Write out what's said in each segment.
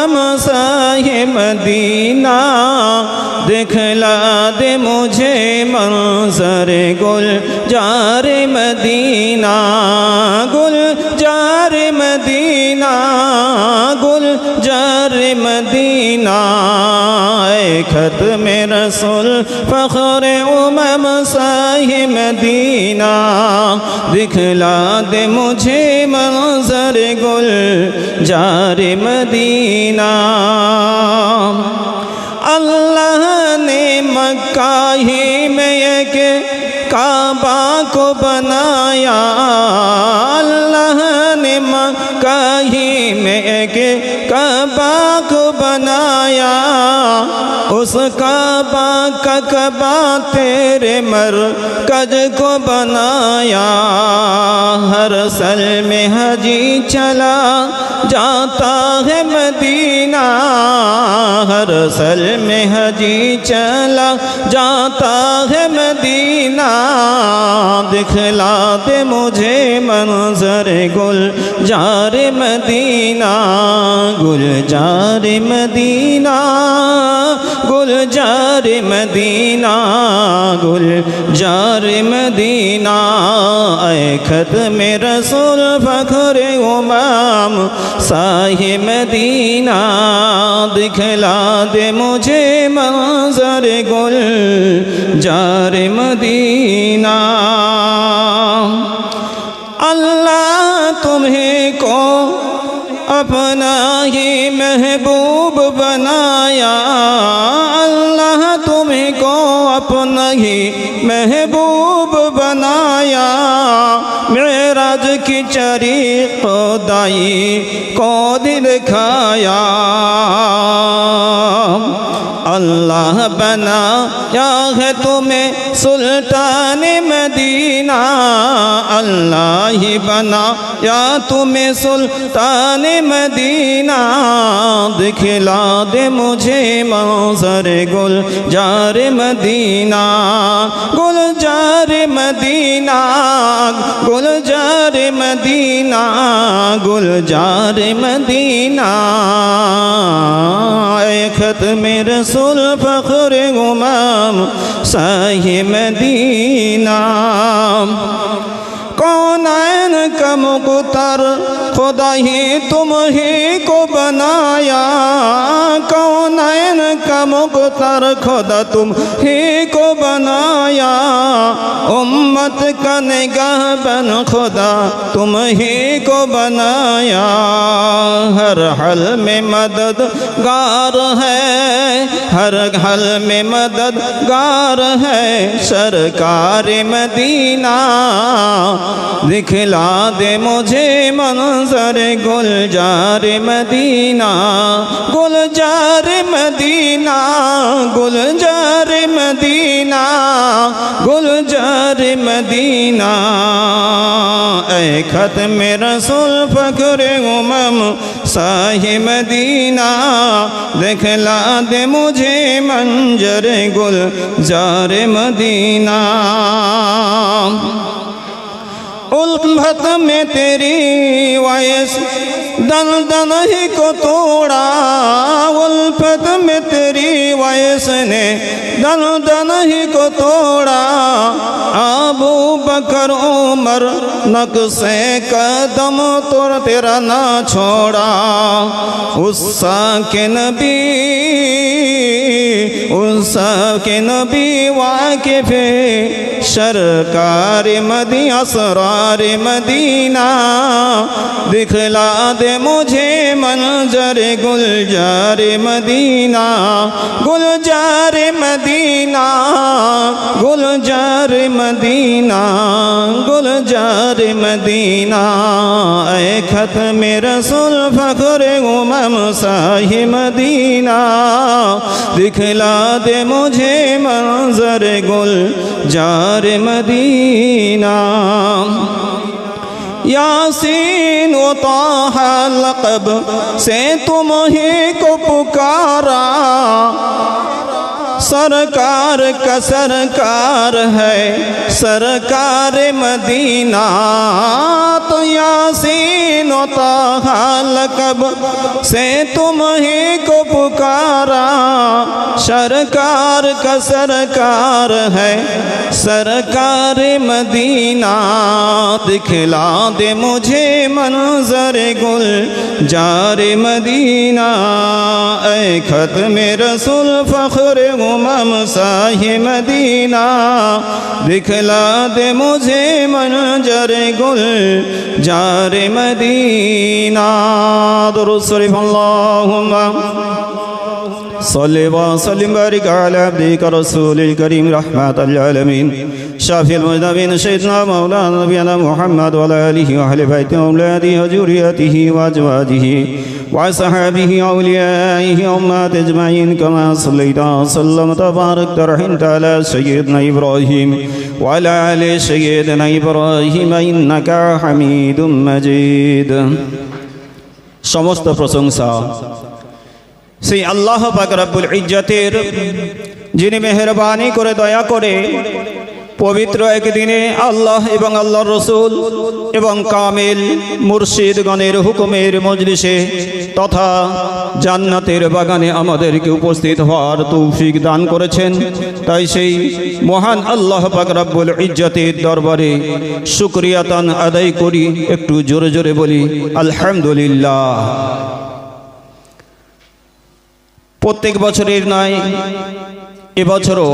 उमम साहि Medina दिखला दे मुझे मंजर गुल जार मदीना خط میں رسول فخر امم ساہ مدینہ دکھلا دے مجھے منظر گل جار مدینہ اللہ نے مکہ ہی میں ایک کعبہ کو بنایا اللہ نے مکہ ہی میں ایک کعبہ کو بنایا اس کا با تیرے تیرے مرکز کو بنایا۔ ہر سل میں حجی چلا جاتا ہے مدینہ۔ ہر سل میں حجی چلا جاتا ہے مدینہ۔ دکھلا دے مجھے منظر گل جار مدینہ۔ گل جار مدینہ۔ گل جار مدینہ، گل جار مدینہ۔ اے خط میں رسول فخر امام ساہ مدینہ۔ دکھلا دے مجھے منظر گل جار مدینہ۔ اللہ تمہیں کو اپنا ہی محبوب খাই কদিন খায়া بنا کیا ہے تمہیں سلطان مدینہ؟ اللہ ہی بنا، یا تمہیں سلطان مدینہ؟ دکھلا دے مجھے موزر گل جار مدینہ، گل جار مدینہ، گل جار مدینہ، گل جار مدینہ۔ اے ختم رسول پر فخر غمام ساہ مدینہ کونین کا مقتر خدا ہی تم ہی کو بنایا کونین مقتر خدا تم ہی کو بنایا، امت کا نگاہ بن خدا تم ہی کو بنایا۔ ہر حل میں مددگار ہے، ہر حل میں مددگار ہے۔ سرکار مدینہ، دکھلا دے مجھے منظر گلجار مدینہ۔ گلجار مدینہ दे मुझे मंजर गुलजार मदीना गुलजार मदीना गुलजार मदीना गुलजार मदीना ऐ खत में रसूल फकर उमम साहि मदीना दिखला दे मुझे मंजर गुल जार मदीना उल्फत में तेरी वायस دندن ہی کو توڑا، الفت میں تیری ویس نے۔ دندن ہی کو توڑا آبو بکر، عمر نقص قدم تور تیرا نہ چھوڑا۔ اس کے نبی اس کے نبی واقف شرکار مدی سرار مدینہ، دکھلا دے मुझे मंजर गुलजार मदीना गुलजार मदीना गुलजार मदीना गुलजार मदीना ऐ खत में रसूल फखर उमम साहि मदीना दिखला दे मुझे मंजर गुल जार मदीना یاسین و طاہ لقب سے تمہیں کو پکارا سرکار کا سرکار ہے۔ سرکار مدینہ، تو یاسین و تاہا لکب سے تمہیں کو پکارا۔ سرکار کا سرکار ہے۔ سرکار مدینہ، دکھلا دے مجھے منظر گل۔ جار مدینہ، اے ختم رسول فخر उमम साहि मदीना दिखला दे मुझे मंजर गुल जार मदीना दुरुद शरीफ अल्लाहुम्मा صل وسلم بارك على عبدك رسول الكريم رحمة العالمين شافي المذنبين سيدنا مولانا نبينا محمد وعلى آله وأهل بيته وأولاده وذريته وأزواجه وصحابه وأوليائه أمات أجمعين كما صليت وسلم تبارك رحمت على سيدنا إبراهيم وعلى آل سيدنا إبراهيم إنك حميد مجيد সমস্ত প্রশংসা সেই আল্লাহ পাক রব্বুল ইজ্জতের, যিনি মেহরবানি করে, দয়া করে পবিত্র একদিনে আল্লাহ এবং আল্লাহর রসুল এবং কামেল মুর্শিদগণের হুকুমের মজলিসে তথা জান্নাতের বাগানে আমাদেরকে উপস্থিত হওয়ার তৌফিক দান করেছেন। তাই সেই মহান আল্লাহ পাক রব্বুল ইজ্জতের দরবারে শুক্রিয়াতান আদায় করি। একটু জোরে জোরে বলি, আলহামদুলিল্লাহ। প্রত্যেক বছরের নয়, এবছরও।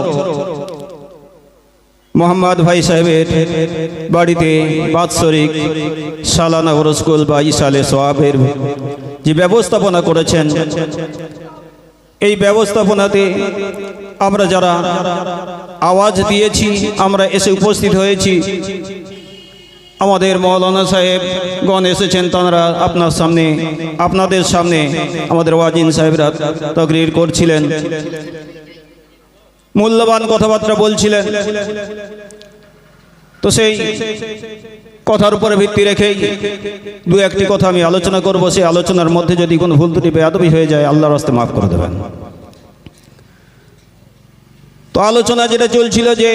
মোহাম্মদ ভাই সাহেবের বাড়িতে বাৎসরিক সালানা ওরস্কুল বা ইসালে সোয়াবের যে ব্যবস্থাপনা করেছেন, এই ব্যবস্থাপনাতে আমরা যারা আওয়াজ দিয়েছি, আমরা এসে উপস্থিত হয়েছি। আমাদের মৌলানা সাহেব, গণ এসেছেন তাঁরা আপনার সামনে, আপনাদের সামনে। আমাদের ওয়াজিন সাহেবরা তকরির করছিলেন। মূল্যবান কথাবার্তা বলছিলেন। তো সেই কথার উপরে ভিত্তি রেখেই দু একটি কথা আমি আলোচনা করব। সেই আলোচনার মধ্যে যদি কোনো ভুল ত্রুটি, বেয়াদবি হয়ে যায়, আল্লাহর রাস্তে মাফ করে দেবেন। তো আলোচনা যেটা চলছিল যে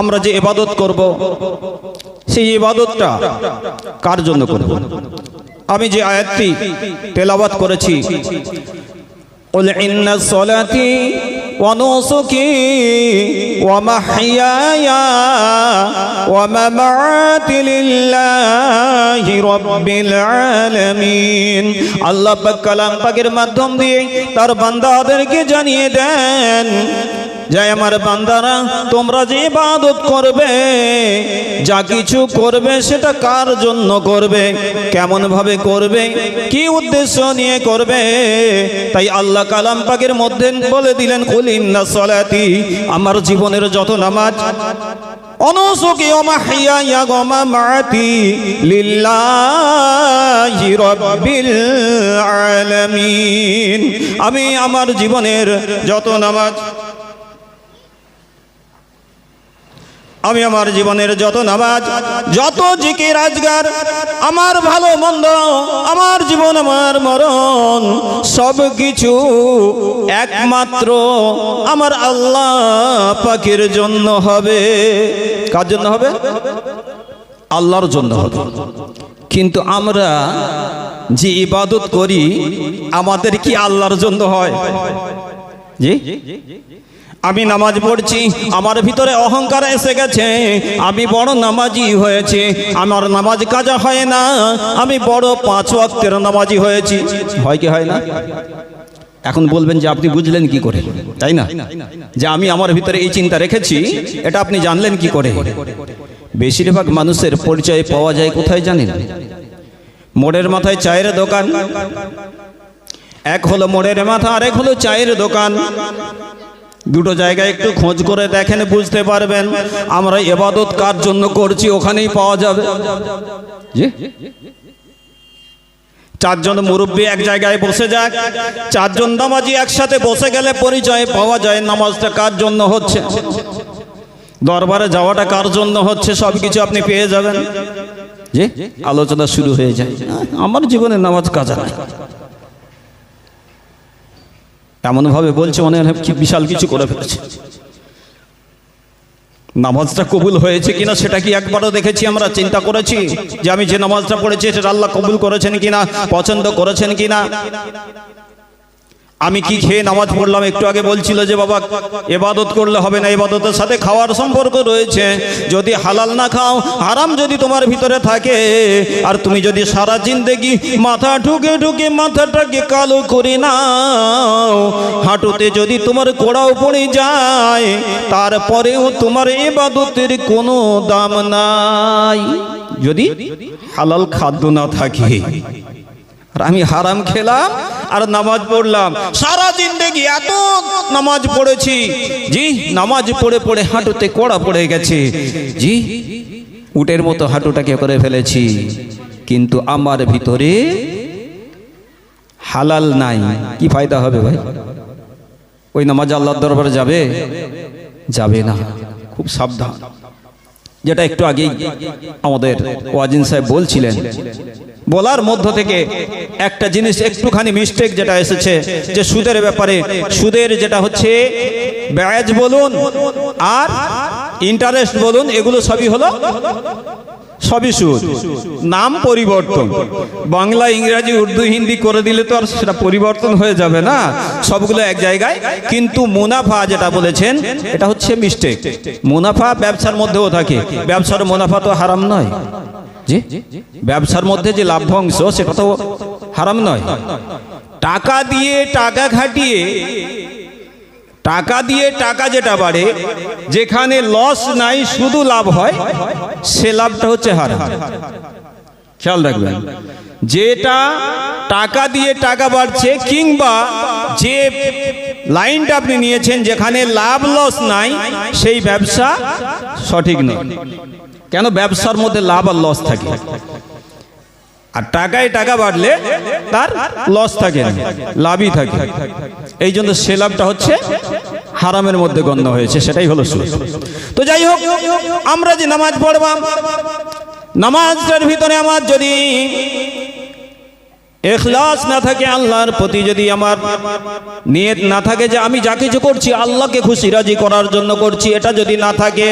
আমরা যে এবাদত করব সেই ইবাদতটা কার জন্য করব আমি যে আয়াতটি তেলাওয়াত করেছি قل إن صلاتي ونسكي ومحياي ومماتي لله رب العالمين আল্লাহ পাক কালাম পাকের মাধ্যম দিয়ে তার বান্দাদেরকে জানিয়ে দেন যে আমার বান্দারা, তোমরা যে ইবাদত করবে, যা কিছু করবে সেটা কার জন্য করবে কেমন ভাবে করবে, কি উদ্দেশ্য নিয়ে করবে? তাই আল্লাহ কালাম পাকের মধ্যে বলে দিলেন কুলিন্না সলাতি আমার জীবনের যত নামাজ আমি আমার জীবনের যত নামাজ আমি আমার জীবনের যত নামাজ, যত জিকে রাজগার আমার ভালো মন্দ, আমার জীবন, আমার মরণ, সব কিছু একমাত্র আমার আল্লাহ পাখির জন্য হবে। কার জন্য হবে? আল্লাহর জন্য হবে। কিন্তু আমরা যে ইবাদত করি, আমাদের কি আল্লাহর জন্য হয়? জি? আমি নামাজ পড়ছি, আমার ভিতরে অহংকার এসে গেছে। আমি বড় নামাজি হয়েছে, আমার নামাজ কাজা হয় না। আমি বড় পাঁচ ওয়াক্তের নামাজি হয়েছি। হয় কি হয় না? এখন বলবেন যে আপনি বুঝলেন কি করে, তাই না? যে আমি আমার ভিতরে এই চিন্তা রেখেছি, এটা আপনি জানলেন কি করে? বেশিরভাগ মানুষের পরিচয় পাওয়া যায় কোথায় জানেন? মোড়ের মাথায় চায়ের দোকান। এক হলো মোড়ের মাথা আর এক হলো চায়ের দোকান। দুটো জায়গায় একটু খোঁজ করে দেখেন, বুঝতে পারবেন। আমরা এবাদত কার জন্য করছি, ওখানেই পাওয়া যাবে। চারজন মুরব্বী এক জায়গায় বসে যাক। চারজন নামাজি একসাথে বসে গেলে পরিচয় পাওয়া যায়, নামাজটা কার জন্য হচ্ছে? দরবারে যাওয়াটা কার জন্য হচ্ছে সব কিছু আপনি পেয়ে যাবেন। যে আলোচনা শুরু হয়ে যায়। আমার জীবনে নামাজ কাজা নাই। এমনভাবে বলছে মনে হয় বিশাল কিছু করে ফেলেছে। নামাজটা কবুল হয়েছে কিনা সেটা কি একবারও দেখেছি আমরা? চিন্তা করেছি যে আমি যে নামাজটা পড়েছি, সেটা আল্লাহ কবুল করেছেন কিনা, পছন্দ করেছেন কিনা? আমি কি খেয়ে নামাজ পড়লাম? একটু আগে বলছিল যে, বাবা, এবাদত করলে হবে না, এবাদতের সাথে খাওয়ার সম্পর্ক রয়েছে। যদি হালাল না খাও, হারাম যদি তোমার ভিতরে থাকে। আর তুমি যদি সারা জিন্দেগি মাথা ঢুকে ঢুকে মাথাটাকে কালো করে নাও, হাঁটুতে যদি তোমার কোড়াও পড়ে যায়, তারপরেও তোমার এবাদতের কোনো দাম নাই। যদি হালাল খাদ্য না থাকে। আর আমি হারাম খেলাম আর নামাজ পড়লাম। সারা জিন্দেগি এত নামাজ পড়েছি। জি, নামাজ পড়ে পড়ে হাঁটুতে কড়া পড়ে গেছে। জি, উটের মতো হাঁটুটাকে করে ফেলেছি। কিন্তু আমার ভিতরে হালাল নাই। কি ফায়দা হবে ভাই? ওই নামাজ আল্লাহর দরবারে যাবে? যাবে না। খুব সাবধান। যেটা একটু আগেই আমাদের ওয়াজিন সাহেব বলছিলেন বলার মধ্য থেকে একটা জিনিস একটুখানি মিস্টেক যেটা এসেছে, যে সুদের ব্যাপারে। সুদের যেটা হচ্ছে, ব্যাজ বলুন আর ইন্টারেস্ট বলুন, এগুলো সবই হলো সবই সুদ। নাম পরিবর্তন। বাংলা, ইংরাজি, উর্দু, হিন্দি করে দিলে তো আর সেটা পরিবর্তন হয়ে যাবে না। সবগুলো এক জায়গায়। কিন্তু মুনাফা যেটা বলেছেন, এটা হচ্ছে মিস্টেক মুনাফা ব্যবসার মধ্যেও থাকে। ব্যবসার মুনাফা তো হারাম নয়। ব্যবসার মধ্যে যে লাভ্যাংশ সেটা তো হারাম নয়। টাকা দিয়ে টাকা খাটিয়ে, টাকা দিয়ে টাকা যেটা বাড়ে, যেখানে লস নাই, শুধু লাভ হয়, সে লাভটা হচ্ছে হারাম। খেয়াল রাখবেন, যেটা টাকা দিয়ে টাকা বাড়ছে, কিংবা যে লাইনটা আপনি নিয়েছেন, যেখানে লাভ লস নাই, সেই ব্যবসা সঠিক নয়। কেন ব্যবসার মধ্যে লাভ আর লস থাকে? আর টাকায় টাকা বাড়লে তার লস থাকে লাভই থাকে। এই জন্য সে লাভটা হচ্ছে হারামের মধ্যে গণ্য হয়েছে, সেটাই হলো সুদ তো যাই হোক, আমরা যে নামাজ পড়বাম, নামাজটার ভিতরে আমার যদি এখলাস না থাকে আল্লাহর প্রতি, যদি আমার নিয়ত না থাকে যে আমি যা কিছু করছি আল্লাহকে খুশি রাজি করার জন্য করছি, এটা যদি না থাকে,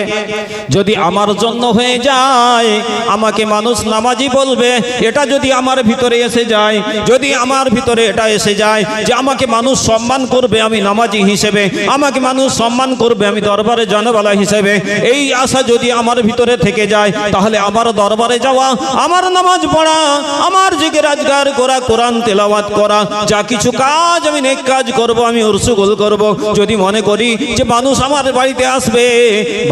যদি আমার জন্য হয়ে যায়, আমাকে মানুষ নামাজি বলবে, এটা যদি আমার ভিতরে এসে যায়, যদি আমার ভিতরে এটা এসে যায় যে আমাকে মানুষ সম্মান করবে আমি নামাজি হিসেবে, আমাকে মানুষ সম্মান করবে আমি দরবারে জানবালা হিসেবে, এই আশা যদি আমার ভিতরে থেকে যায়, তাহলে আমার দরবারে যাওয়া, আমার নামাজ পড়া, আমার জিকে রাজগার করা কোরআন তেলাওয়াত করা, যা কিছু কাজ আমি নেক কাজ করব, আমি উরসুগুল করব। যদি মনে করি যে মানুষ আমার বাড়িতে আসবে,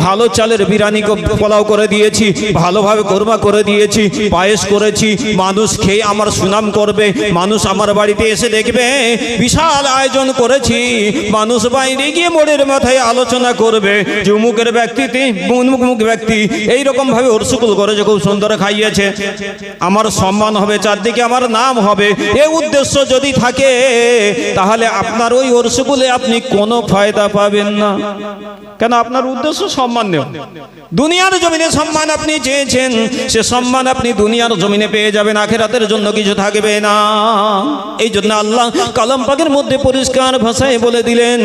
ভালো চালের বিরিয়ানি পোলাও করে দিয়েছি, ভালোভাবে কোরমা করে দিয়েছি, পায়েস করেছি, মানুষ খেয়ে আমার সুনাম করবে, মানুষ আমার বাড়িতে এসে দেখবে, বিশাল আয়োজন করেছি, মানুষ বাইরে গিয়ে মোড়ের মাথায় আলোচনা করবে যে উমুকের ব্যক্তিতে মুখ ব্যক্তি এইরকম ভাবে উরসুকুল করেছে খুব সুন্দর খাইয়েছে। আমার সম্মান হবে, চারদিকে আমার নাম হবে এ উদ্দেশ্য যদি থাকে, তাহলে আপনার ওই ওরসুকুলে আপনি কোনো ফায়দা পাবেন না। কেন? আপনার উদ্দেশ্য সম্মান দুনিয়ার জমিনে সম্মান আপনি চেয়েছেন, সে সম্মান আপনি দুনিয়ার জমিনে পেয়ে যাবেন, আখেরাতের জন্য কিছু থাকবে না। এই জন্য আল্লাহ কালাম পাকের মধ্যে পরিষ্কার ভাষায় বলে দিলেন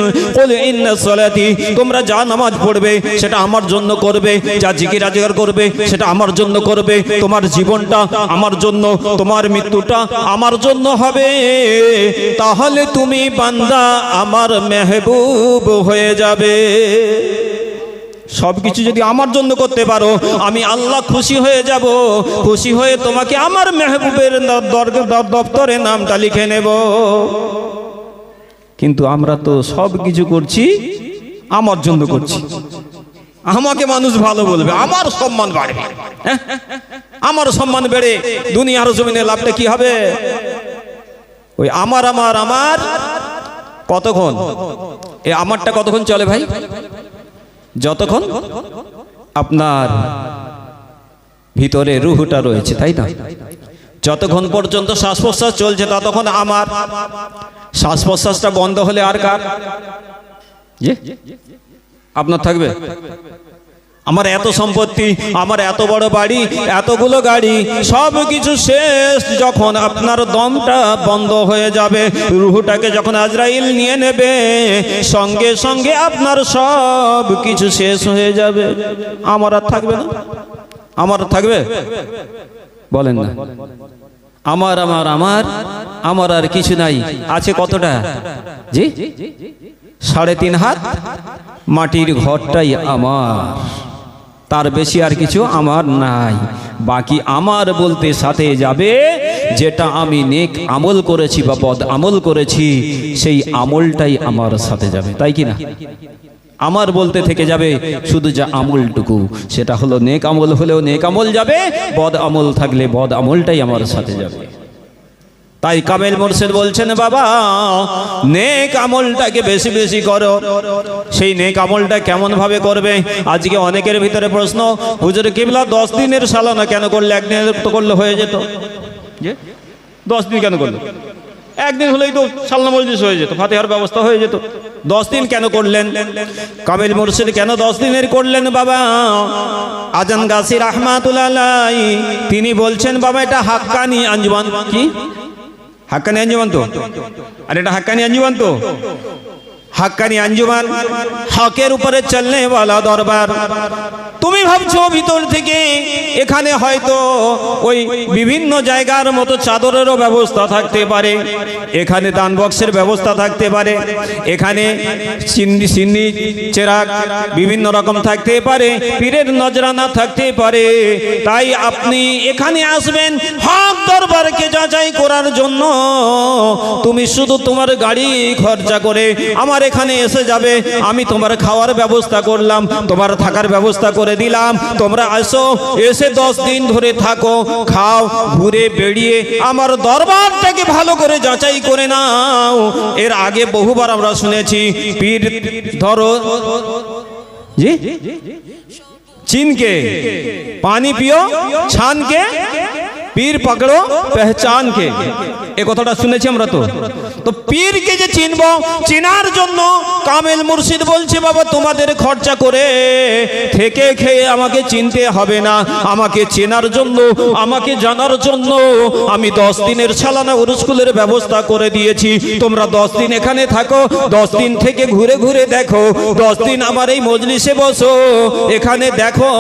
তোমরা যা নামাজ পড়বে, সেটা আমার জন্য করবে, যা জিকির রাজগার করবে, সেটা আমার জন্য করবে, তোমার জীবনটা আমার জন্য, তোমার মৃত্যুটা আমার জন্য হবে, তাহলে তুমি বান্দা আমার মেহবুব হয়ে যাবে। সব কিছু যদি আমার জন্য করতে পারো, আমি আল্লাহ খুশি হয়ে যাব। খুশি হয়ে তোমাকে আমার মেহবুবের দপ্তরে নামটা লিখে নেব। কিন্তু আমরা তো সব কিছু করছি, আমার জন্য করছি। আমাকে মানুষ ভালো বলবে, আমার সম্মান বাড়বে। হ্যাঁ? আমার সম্মান বেড়ে দুনিয়ার জমিনে লাভটা কি হবে? ওই আমার আমার আমার কতক্ষণ? এ আমারটা কতক্ষণ চলে ভাই? যতক্ষণ আপনার ভিতরে রুহুটা রয়েছে, তাই না? যতক্ষণ পর্যন্ত শ্বাস প্রশ্বাস চলছে, ততক্ষণ আমার শ্বাস প্রশ্বাসটা বন্ধ হলে আর কার? আপনার থাকবে? আমার এত সম্পত্তি, আমার এত বড় বাড়ি, এতগুলো গাড়ি সব কিছু শেষ যখন আপনার দমটা বন্ধ হয়ে যাবে। রুহুটাকে যখন আজরাইল নিয়ে নেবে, সঙ্গে সঙ্গে আপনার সব কিছু শেষ হয়ে যাবে। আমার আর থাকবে না? আমার থাকবে? বলেন না। আমার আমার আমার আমার আর কিছু নাই। আছে কতটা? জি? সাড়ে তিন হাত? মাটির ঘরটাই আমার। তার বেশি আর কিছু আমার নাই। বাকি আমার বলতে সাথে যাবে, যেটা আমি নেক আমল করেছি বা বদ আমল করেছি, সেই আমলটাই আমার সাথে যাবে, তাই কি না? আমার বলতে থেকে যাবে শুধু যা আমলটুকু, সেটা হলো নেক আমল হলেও নেক আমল যাবে, বদ আমল থাকলে বদ আমলটাই আমার সাথে যাবে। তাই কামেল মোর্শেদ বলছেন, বাবা, নেক আমলটাকে বেশি বেশি করো। সেই নেক আমলটা কেমন ভাবে করবে? আজকে অনেকের ভিতরে প্রশ্ন, হুজুর, কিবলা দশ দিনের সালানা কেন করলে? একদিনের তো করলে হয়ে যেত। যে? দশ দিন কেন করল? একদিন হলেই তো সালনা মজলিস হয়ে যেত, ফাতেহার ব্যবস্থা হয়ে যেত। দশ দিন কেন করলেন? কামিল মুর্শিদ, কেন দশ দিনের করলেন বাবা? আজান গাছির রহমাতুল্লাহ তিনি বলছেন, বাবা, এটা হাক্কানি আঞ্জুমান। কি? হাক্কানি আঞ্জুমান তো আর এটা হাক্কানি আঞ্জুমান তো হাক্কানি আঞ্জুমান হকের উপরে চলনে দরবার তুমি ভাবছ ভিতর থেকে এখানে হয়তো ওই বিভিন্ন জায়গার মতো চাদরেরও ব্যবস্থা থাকতে পারে, এখানে দান বক্সের ব্যবস্থা থাকতে পারে, এখানে সিন্নি সিন্নি চেরাক বিভিন্ন রকম থাকতে পারে, পীরের নজরানা থাকতে পারে। তাই আপনি এখানে আসবেন হক দরবারকে যাচাই করার জন্য। তুমি শুধু তোমার গাড়ি খরচা করে আমার এখানে এসে যাবে, আমি তোমার খাওয়ার ব্যবস্থা করলাম, তোমার থাকার ব্যবস্থা করে দিলাম। তোমরা আসো, এসে দশ দিন ধরে থাকো, খাও, ঘুরে বেড়িয়ে আমার দরবারটাকে ভালো করে যাচাই করে নাও। এর আগে বহুবার আমরা শুনেছি, পীর ধরো, জি? চিনকে, পানি পিও, ছানকে পীর পাকড়ো পেহচান কে এ কথাটা শুনেছি আমরা তো তো পীরকে যে চিনব চেনার জন্য কামেল মুর্শিদ বলছে বাবা তোমাদের খরচা করে থেকে খেয়ে আমাকে চিনতে হবে না। আমাকে চেনার জন্য, আমাকে জানার জন্য আমি দশ দিনের সালানা উরুস্কুলের ব্যবস্থা করে দিয়েছি। তোমরা দশ দিন এখানে থাকো, দশ দিন থেকে ঘুরে ঘুরে দেখো। দশ দিন আমার এই মজলিসে বসো। এখানে দেখো,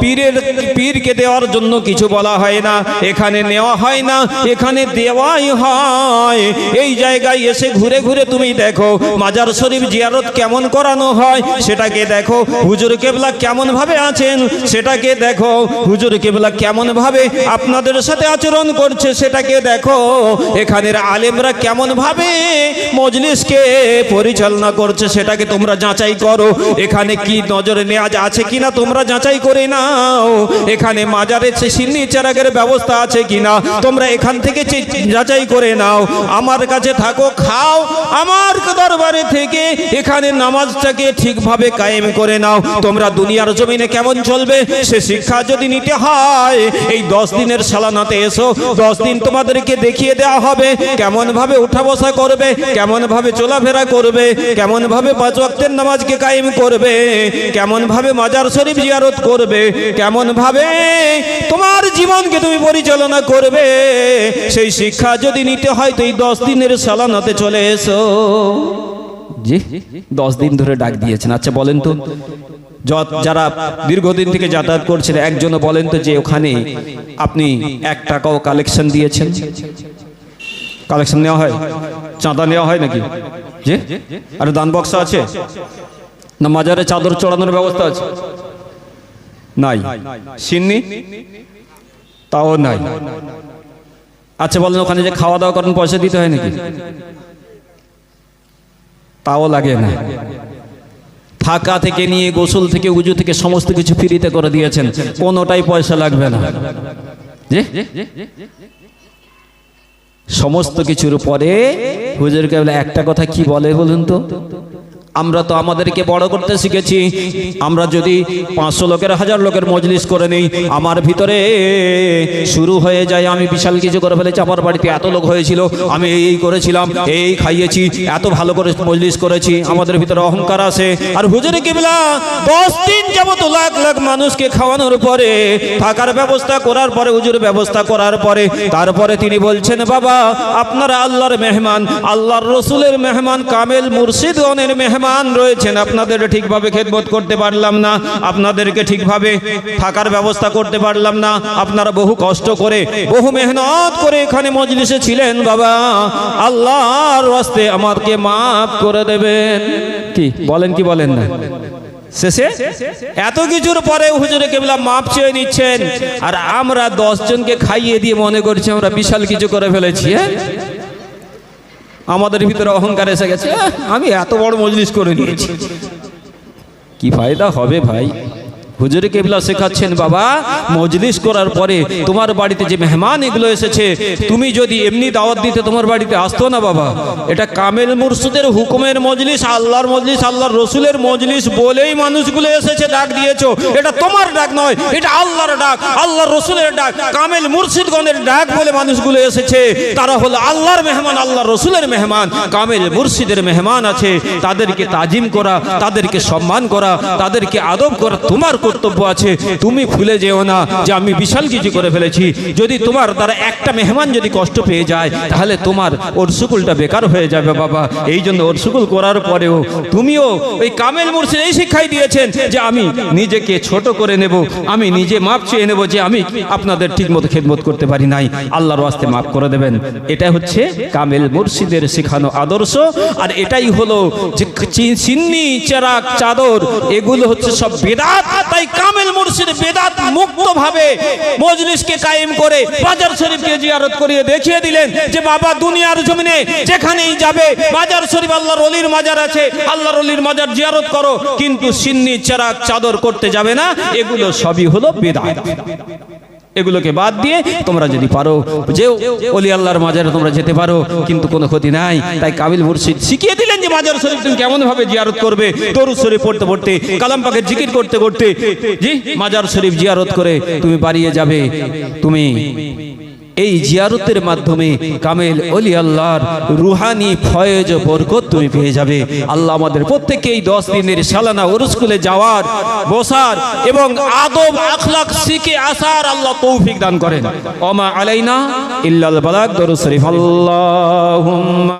পীরের, পীরকে দেওয়ার জন্য কিছু বলা হয় না। এখানে নেওয়া হয় না, এখানে দেওয়াই হয়। এই জায়গায় এসে ঘুরে ঘুরে তুমি দেখো, মাজার শরীফ জিয়ারত কেমন করানো হয়, সেটাকে দেখো, হুজুর কেবলা কেমন ভাবে আছেন, সেটাকে দেখো, হুজুর কেবলা কেমন ভাবে আপনাদের সাথে আচরণ করছে, সেটাকে দেখো, এখানের আলেমরা কেমন ভাবে মজলিসকে পরিচালনা করছে, সেটাকে তোমরা যাচাই করো, এখানে কি নজরে নেওয়া আছে কিনা তোমরা যাচাই করে নাও, এখানে মাজারে সে সিন্নি চেরাগের ব্যবস্থা আছে কিনা? তোমরা এখান থেকে যাচাই করে নাও। আমার কাছে থাকো, খাও। আমার দরবারে থেকে এখানে নামাজটাকে ঠিকভাবে কায়েম করে নাও। তোমরা দুনিয়ার জমিনে কেমন চলবে? সে শিক্ষা যদি নিতে হয়, এই দশ দিনের সালানাতে এসো। দশ দিন তোমাদেরকে দেখিয়ে দেওয়া হবে কেমন ভাবে উঠা বসা করবে কেমন ভাবে চলাফেরা করবে কেমন ভাবে পাঁচ ওয়াক্তের নামাজকে কায়েম করবে কেমন ভাবে মাজার শরীফ জিয়ারত করবে কেমন ভাবে তোমার জীবনকে তুমি পরিচালনা করবে। সেই শিক্ষা যদি নিতে হয় তো এই দশ দিনের সালানাতে চলে এসো। জি দশ দিন ধরে ডাক দিয়েছেন। আচ্ছা বলেন তো। যত- যারা দীর্ঘদিন থেকে যাতায়াত করছেন একজনও বলেন তো যে ওখানে আপনি এক টাকাও কালেকশন দিয়েছেন। কালেকশন নেওয়া হয়? চাঁদা নেওয়া হয় নাকি? যে আর দান বক্স আছে? না মাজারে চাদর চড়ানোর ব্যবস্থা আছে? নাই। সিন্নি? তাও নাই। আচ্ছা বলেন ওখানে যে খাওয়া দাওয়া করেন, পয়সা দিতে হয় নাকি? তাও লাগে না। থাকা থেকে নিয়ে, গোসল থেকে, উজু থেকে সমস্ত কিছু ফ্রিতে করে দিয়েছেন। কোনোটাই পয়সা লাগবে না। সমস্ত কিছুর পরে হুজুরকে বলে, একটা কথা কি বলে বলুন তো? আমরা তো আমাদেরকে বড় করতে শিখেছি। আমরা যদি পাঁচশো লোকের, হাজার লোকের মজলিস করে নেই, আমার ভিতরে শুরু হয়ে যায়। আমি বিশাল কিছু করে ফেলেছি। আমার বাড়িতে এত লোক হয়েছিল। আমি এই করেছিলাম, এই খাইয়েছি, এত ভালো করে মজলিস করেছি। আমাদের ভিতরে অহংকার আছে। আর হুজুরে কিবলা, দশ দিন যাবত লাখ লাখ মানুষকে খাওয়ানোর পরে, থাকার ব্যবস্থা করার পরে, হুজুর ব্যবস্থা করার পরে, তারপরে তিনি বলছেন, বাবা, আপনারা আল্লাহর মেহমান, আল্লাহর রসুলের মেহমান, কামেল মুর্শিদগণের মেহমান রয়েছেন, আপনাদের ঠিকভাবে খেদমত করতে পারলাম না, আপনাদেরকে ঠিকভাবে থাকার ব্যবস্থা করতে পারলাম না, আপনারা বহু কষ্ট করে, বহু মেহনত করে এখানে মজলিসে ছিলেন, বাবা। আল্লাহর ওয়াস্তে আমাকে মাফ করে দেবেন। কি, বলেন কি বলেন না? শেষে? এত কিছুর পরে হুজুরে কেবলা মাপ চেয়ে নিচ্ছেন, আর আমরা দশ জনকে খাইয়ে দিয়ে মনে করছি আমরা বিশাল কিছু করে ফেলেছি হ্যাঁ? আমাদের ভিতরে অহংকার এসে গেছে। আমি এত বড় মজলিস করে নিয়েছি। কি ফায়দা হবে ভাই? হুজুরে কেবলা শেখাচ্ছেন, বাবা, মজলিস করার পরে তোমার বাড়িতে যে মেহমান এগুলো এসেছে, তুমি যদি এমনি দাওয়াত দিতে তোমার বাড়িতে আসতো না, বাবা। এটা কামেল মুর্শিদের হুকুমের মজলিস, আল্লাহর মজলিস, আল্লাহর রসুলের মজলিস বলেই মানুষগুলো এসেছে, ডাক দিয়েছ। এটা তোমার ডাক নয়, এটা আল্লাহর ডাক, আল্লাহর রসুলের ডাক, কামেল মুর্শিদগণের ডাক বলে মানুষগুলো এসেছে। তারা হলো আল্লাহর মেহমান, আল্লাহর রসুলের মেহমান। কামেল মুর্শিদের মেহমান আছে, তাদেরকে তাজিম করা, তাদেরকে সম্মান করা, তাদেরকে আদব করা, তোমার কর্তব্য আছে, তুমি ভুলে যেও না যে আমি বিশাল কিছু করে ফেলেছি। যদি তোমার দ্বারা একটা মেহমান যদি কষ্ট পেয়ে যায়, তাহলে তোমার ওর সুকুলটা বেকার হয়ে যাবে বাবা। এই জন্য ওর সুকুল করার পরেও তুমিও ওই কামেল মুর্শিদ এই শিক্ষাই দিয়েছেন যে আমি নিজেকে ছোট করে নেব, আমি নিজে মাপ চেয়ে নেব যে আমি আপনাদের ঠিক মতো খেদমত করতে পারি নাই। আল্লাহর ওয়াস্তে মাফ করে দেবেন। এটা হচ্ছে কামেল মুর্শিদের শেখানো আদর্শ, আর এটাই হলো যে চিন্নি চেরাক, চাদর, এগুলো হচ্ছে সব বেদাত তাই কামেল মুর্শিদ বেদাত মুক্ত ভাবে মজলিসকে কায়েম করে বাজার শরীফকে জিয়ারত করিয়ে দেখিয়ে দিলেন যে বাবা দুনিয়ার জমিনে যেখানেই যাবে, বাজার শরীফ আল্লাহর অলির মাজার আছে, আল্লাহর অলির মাজার জিয়ারত করো, কিন্তু সিন্নি চেরাক চাদর করতে যাবে না, এগুলো সবই হলো বেদাত। এগুলোকে বাদ দিয়ে তোমরা যদি পারো যে অলি আল্লাহর মাজারে তোমরা যেতে পারো, কিন্তু কোনো ক্ষতি নাই। তাই কাবিল মুর্শিদ শিখিয়ে দিলেন যে মাজার শরীফ তুমি কেমন ভাবে জিয়ারত করবে? দরুদ শরীফ পড়তে পড়তে, কালাম পাকের জিকির করতে করতে, জি, মাজার শরীফ জিয়ারত করে তুমি বাড়িয়ে যাবে। তুমি এই জিয়ারতের মাধ্যমে কামেল অলি আল্লাহর রুহানি, ফয়েজ বরকত তুমি পেয়ে যাবে। আল্লাহ আমাদের প্রত্যেকেই দশ দিনের সালানা ওরস্কুলে যাওয়ার, বসার এবং আদব আখলাক শিখে আসার আল্লাহ তৌফিক দান করেন। অমা আলাইনা ইল্লাল বালাক দরুদ শরীফ। আল্লাহুম্মা